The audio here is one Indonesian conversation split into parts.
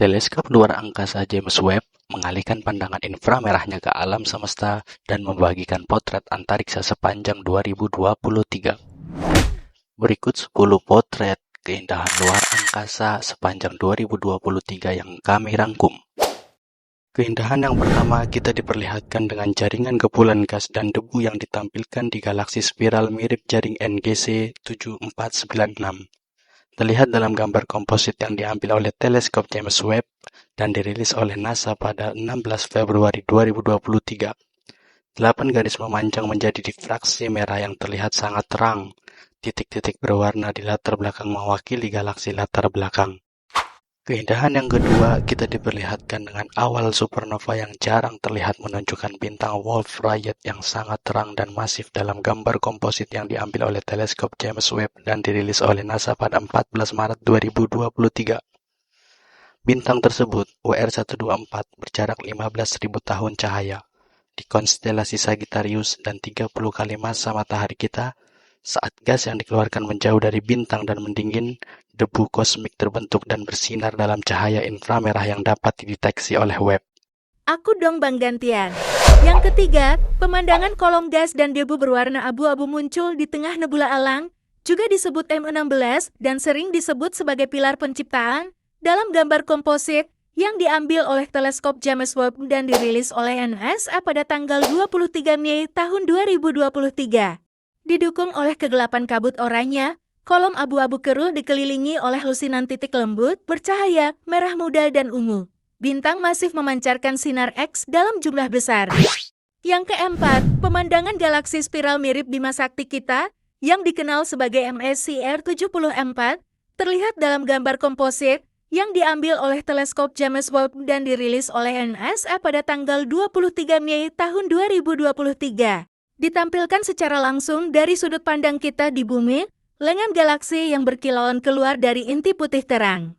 Teleskop luar angkasa James Webb mengalihkan pandangan inframerahnya ke alam semesta dan membagikan potret antariksa sepanjang 2023. Berikut 10 potret keindahan luar angkasa sepanjang 2023 yang kami rangkum. Keindahan yang pertama kita diperlihatkan dengan jaringan kepulan gas dan debu yang ditampilkan di galaksi spiral mirip jaring NGC 7496 terlihat dalam gambar komposit yang diambil oleh teleskop James Webb dan dirilis oleh NASA pada 16 Februari 2023. Delapan garis memanjang menjadi difraksi merah yang terlihat sangat terang. Titik-titik berwarna di latar belakang mewakili galaksi latar belakang. Keindahan yang kedua, kita diperlihatkan dengan awal supernova yang jarang terlihat menunjukkan bintang Wolf Rayet yang sangat terang dan masif dalam gambar komposit yang diambil oleh teleskop James Webb dan dirilis oleh NASA pada 14 Maret 2023. Bintang tersebut, WR124, berjarak 15.000 tahun cahaya di konstelasi Sagittarius dan 30 kali masa matahari kita saat gas yang dikeluarkan menjauh dari bintang dan mendingin, debu kosmik terbentuk dan bersinar dalam cahaya inframerah yang dapat dideteksi oleh Webb. Aku dong Bang gantian. Yang ketiga, pemandangan kolom gas dan debu berwarna abu-abu muncul di tengah nebula alang, juga disebut M16 dan sering disebut sebagai pilar penciptaan, dalam gambar komposit yang diambil oleh teleskop James Webb dan dirilis oleh NASA pada tanggal 23 Mei tahun 2023. Didukung oleh kegelapan kabut oranye, kolom abu-abu keruh dikelilingi oleh lusinan titik lembut, bercahaya, merah muda dan ungu. Bintang masif memancarkan sinar X dalam jumlah besar. Yang keempat, pemandangan galaksi spiral mirip Bima Sakti kita, yang dikenal sebagai MSCR 74, terlihat dalam gambar komposit yang diambil oleh teleskop James Webb dan dirilis oleh NASA pada tanggal 23 Mei tahun 2023 ditampilkan secara langsung dari sudut pandang kita di bumi, lengan galaksi yang berkilauan keluar dari inti putih terang.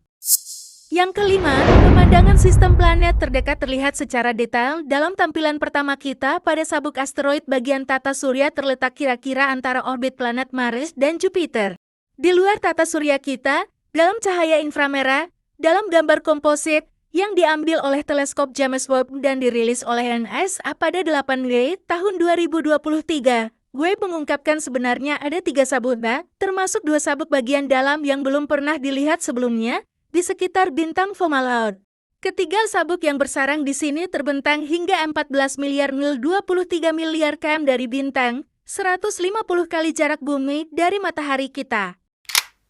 Yang kelima, pemandangan sistem planet terdekat terlihat secara detail dalam tampilan pertama kita pada sabuk asteroid bagian tata surya terletak kira-kira antara orbit planet Mars dan Jupiter. Di luar tata surya kita, dalam cahaya inframerah, dalam gambar komposit, yang diambil oleh teleskop James Webb dan dirilis oleh NASA pada 8 Mei tahun 2023. Gue mengungkapkan sebenarnya ada tiga sabuk termasuk dua sabuk bagian dalam yang belum pernah dilihat sebelumnya, di sekitar bintang Fomalhaut. Ketiga sabuk yang bersarang di sini terbentang hingga 14 miliar mil 23 miliar km dari bintang, 150 kali jarak bumi dari matahari kita.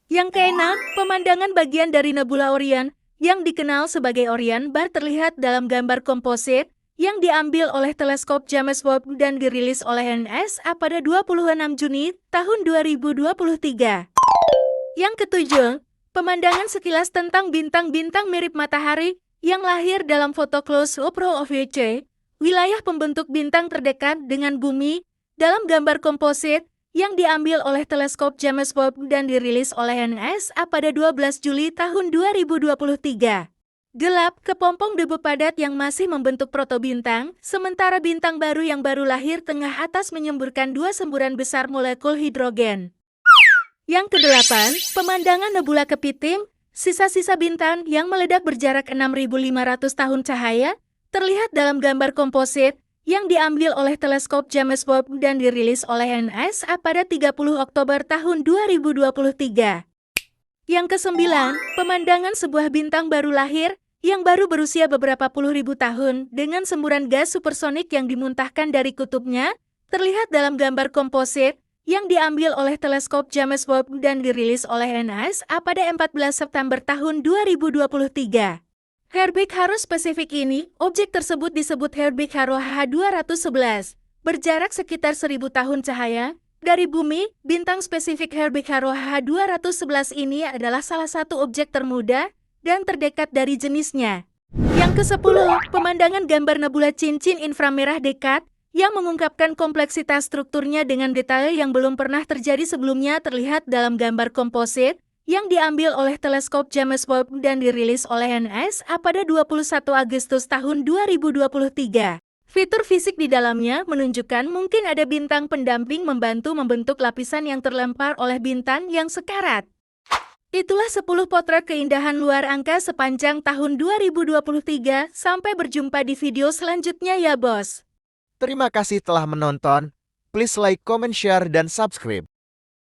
Yang keenam, pemandangan bagian dari nebula Orion yang dikenal sebagai Orion Bar terlihat dalam gambar komposit yang diambil oleh teleskop James Webb dan dirilis oleh NASA pada 26 Juni tahun 2023. Yang ketujuh, pemandangan sekilas tentang bintang-bintang mirip matahari yang lahir dalam foto close-up row of wilayah pembentuk bintang terdekat dengan bumi, dalam gambar komposit yang diambil oleh teleskop James Webb dan dirilis oleh NASA pada 12 Juli tahun 2023. Gelap, kepompong debu padat yang masih membentuk protobintang, sementara bintang baru yang baru lahir tengah atas menyemburkan dua semburan besar molekul hidrogen. Yang kedelapan, pemandangan nebula kepiting, sisa-sisa bintang yang meledak berjarak 6.500 tahun cahaya, terlihat dalam gambar komposit yang diambil oleh teleskop James Webb dan dirilis oleh NASA pada 30 Oktober tahun 2023. Yang kesembilan, pemandangan sebuah bintang baru lahir yang baru berusia beberapa puluh ribu tahun dengan semburan gas supersonik yang dimuntahkan dari kutubnya, terlihat dalam gambar komposit yang diambil oleh teleskop James Webb dan dirilis oleh NASA pada 14 September tahun 2023. Herbig Haro spesifik ini, objek tersebut disebut Herbig Haro H211, berjarak sekitar 1000 tahun cahaya. Dari bumi, bintang spesifik Herbig Haro H211 ini adalah salah satu objek termuda dan terdekat dari jenisnya. Yang ke-10, pemandangan gambar nebula cincin inframerah dekat yang mengungkapkan kompleksitas strukturnya dengan detail yang belum pernah terjadi sebelumnya terlihat dalam gambar komposit yang diambil oleh teleskop James Webb dan dirilis oleh NASA pada 21 Agustus tahun 2023. Fitur fisik di dalamnya menunjukkan mungkin ada bintang pendamping membantu membentuk lapisan yang terlempar oleh bintang yang sekarat. Itulah 10 potret keindahan luar angka sepanjang tahun 2023. Sampai berjumpa di video selanjutnya ya bos. Terima kasih telah menonton. Please like, comment, share, dan subscribe.